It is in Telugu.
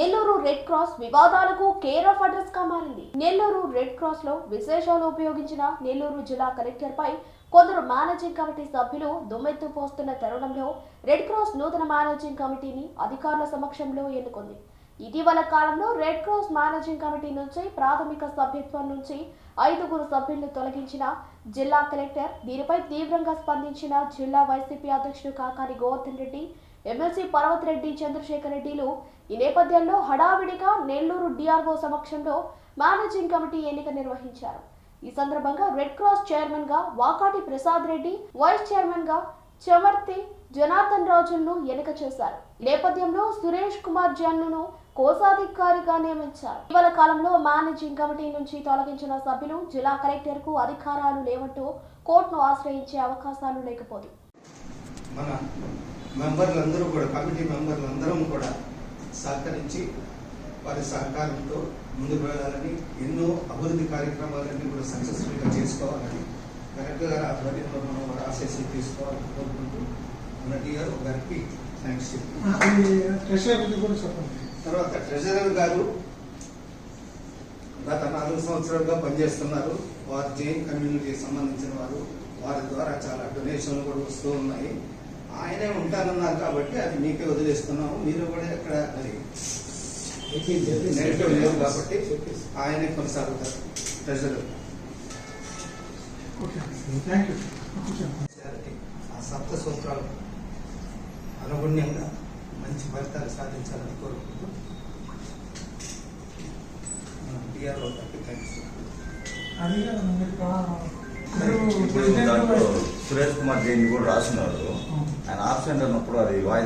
నెల్లూరు రెడ్ క్రాస్ వివాదాలకు కేర్ ఆఫ్ అడ్రస్గా మారింది. నెల్లూరు రెడ్ క్రాస్లో విశేషాలు ఉపయోగించిన నెల్లూరు జిల్లా కలెక్టర్ పై కొందరు మేనేజింగ్ కమిటీ సభ్యులు దుమ్మెత్తు పోస్తున్న తరుణంలో రెడ్ క్రాస్ నూతన మేనేజింగ్ కమిటీని అధికారుల సమక్షంలో ఎన్నుకుంది. ఇటీవల కాలంలో రెడ్ క్రాస్ మేనేజింగ్ కమిటీ నుంచి ప్రాథమిక సభ్యత్వం నుంచి ఐదుగురు సభ్యులను తొలగించిన జిల్లా కలెక్టర్ దీనిపై తీవ్రంగా స్పందించిన జిల్లా వైసీపీ అధ్యక్షుడు కాకాని గోవర్ధన్ రెడ్డి ఎమ్మెల్సీ పర్వత్ రెడ్డి చంద్రశేఖర్ రెడ్డిలు ఈ నేపథ్యంలో హడావిడిగా నెల్లూరు డిఆర్ఓ సమక్షంలో మేనేజింగ్ కమిటీ ఎన్నిక నిర్వహించారు. ఈ సందర్భంగా రెడ్ క్రాస్ చైర్మన్గా వాకాటి ప్రసాద్ రెడ్డి వైస్ చైర్మన్గా చమర్తి జనార్దన్ రాజులను ఎన్నిక చేశారు. ఈ నేపథ్యంలో సురేష్ కుమార్ జన్ను కోశాధికారిగా నియమించారు. ఇటీవల కాలంలో మేనేజింగ్ కమిటీ నుంచి తొలగించిన సభ్యులు జిల్లా కలెక్టర్కు అధికారాలు లేవంటూ కోర్టును ఆశ్రయించే అవకాశాలు లేకపోదు. మన మెంబర్లందరూ కూడా కమిటీ మెంబర్లందరం కూడా సహకరించి వారి సహకారంతో ముందుకు వెళ్ళాలని ఎన్నో అభివృద్ధి కార్యక్రమాలన్నీ కూడా సక్సెస్ఫుల్గా చేసుకోవాలని కలెక్టర్ గారి ఆధ్వర్యంలో మనం ఆశీస్సులు తీసుకోవాలని కోరుకుంటూ మన టీఆర్ గారికి థ్యాంక్స్ చెప్పండి. తర్వాత ట్రెజరర్ గారు గత నాలుగు సంవత్సరాలుగా పనిచేస్తున్నారు. వారు జైన్ కమ్యూనిటీకి సంబంధించిన వారు. వారి ద్వారా చాలా డొనేషన్లు కూడా వస్తూ ఉన్నాయి. ఆయనే ఉంటానన్నారు కాబట్టి అది మీకే వదిలేస్తున్నాము. మీరు కూడా ఎక్కడ అది నెగిటివ్ లేవు కాబట్టి ఆయనే కొనసాగుతారు. కూర్చోండి ఆ సప్త సూత్రాలు అనుగుణ్యంగా మంచి ఫలితాలు సాధించాలని కోరుకుంటూ గారికి థ్యాంక్స్ సురేష్ కుమార్ జైన్ కూడా రాసినాడు ఆయన ఆబ్సెంట్ అన్నప్పుడు అది వాయిదా